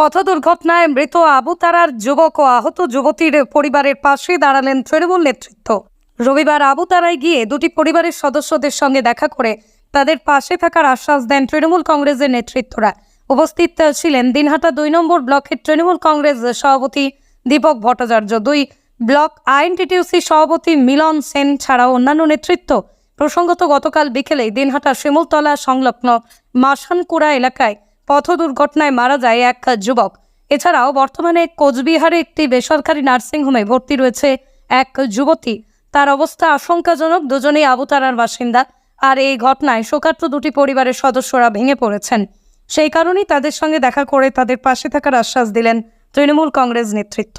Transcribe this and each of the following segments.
পথ দুর্ঘটনায় মৃত আবু তারার যুবক ও আহত যুবতীর পরিবারের পাশে দাঁড়ালেন তৃণমূল নেতৃত্ব। রবিবার আবু তারায় গিয়ে দুটি পরিবারের সদস্যদের সঙ্গে দেখা করে তাদের পাশে থাকার আশ্বাস দেন তৃণমূল কংগ্রেসের নেতৃত্বরা। উপস্থিত ছিলেন দিনহাটা দুই নম্বর ব্লকের তৃণমূল কংগ্রেস সভাপতি দীপক ভট্টাচার্য, দুই ব্লক আইএনটিটিউসি সভাপতি মিলন সেন ছাড়াও অন্যান্য নেতৃত্ব। প্রসঙ্গত গতকাল বিকেলে দিনহাটা শিমুলতলা সংলগ্ন মাসানকুড়া এলাকায় পথ দুর্ঘটনায় মারা যায় এক যুবক। এছাড়াও বর্তমানে কোচবিহারে একটি বেসরকারি নার্সিংহোমে ভর্তি রয়েছে এক যুবতী। তার অবস্থা আশঙ্কাজনক, দুজনেই আবুতারার বাসিন্দা। আর এই ঘটনায় শোকার্ত দুটি পরিবারের সদস্যরা ভেঙে পড়েছেন। সেই কারণেই তাদের সঙ্গে দেখা করে তাদের পাশে থাকার আশ্বাস দিলেন তৃণমূল কংগ্রেস নেতৃত্ব।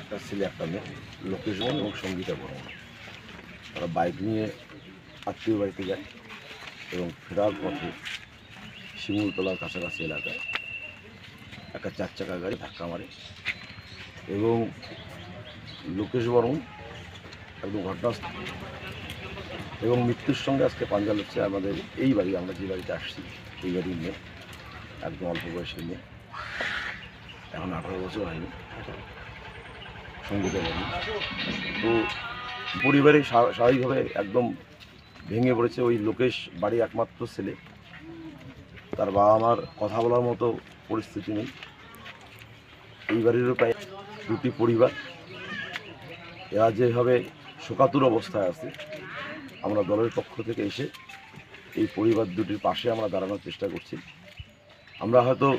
একটা ছেলে একটা মেয়ে। লোকেশ বর্মন এবং সঙ্গীতা বর্মন তারা বাইক নিয়ে আত্মীয় বাড়িতে যায় এবং ফেরার পথে শিমুলতলার কাছাকাছি এলাকায় একটা চার চাকা গাড়ি ধাক্কা মারে এবং লোকেশ বর্মন একদম ঘটনাস্থল। এবং মৃত্যুর সঙ্গে আজকে পাঞ্জা হচ্ছে আমাদের এই বাড়ি আমরা যে বাড়িতে আসছি এই বাড়ির মেয়ে একদম অল্প বয়সের মেয়ে। এখন আঠারো বছর হয়নি। সংগীত হয়নি তো পরিবারে স্বা- স্বাভাবিকভাবে একদম ভেঙে পড়েছে ওই লোকেশ বাড়ি একমাত্র ছেলে। তার বাবা মার কথা বলার মতো পরিস্থিতি নেই। এই বাড়িরও প্রায় দুটি পরিবার। এরা যেভাবে শোকাতুর অবস্থায় আছে, আমরা দলের পক্ষ থেকে এসে এই পরিবার দুটির পাশে আমরা দাঁড়ানোর চেষ্টা করছি। আমরা হয়তো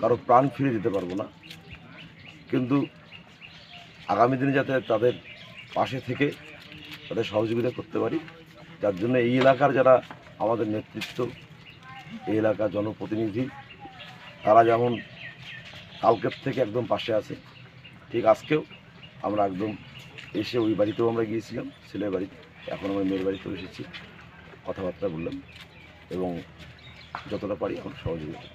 কারও প্রাণ ফিরে দিতে পারব না। কিন্তু আগামী দিনে যাতে তাদের পাশে থেকে তাদের সহযোগিতা করতে পারি, যার জন্য এই এলাকার যারা আমাদের নেতৃত্ব, এই এলাকার জনপ্রতিনিধি, তারা যেমন কালকের থেকে একদম পাশে আছে, ঠিক আজকেও আমরা একদম এসে ওই বাড়িতেও আমরা গিয়েছিলাম, ছেলের বাড়িতে এখন আমরা মেয়ের বাড়িতেও এসেছি, কথাবার্তা বললাম এবং যতটা পারি এখন সহযোগিতা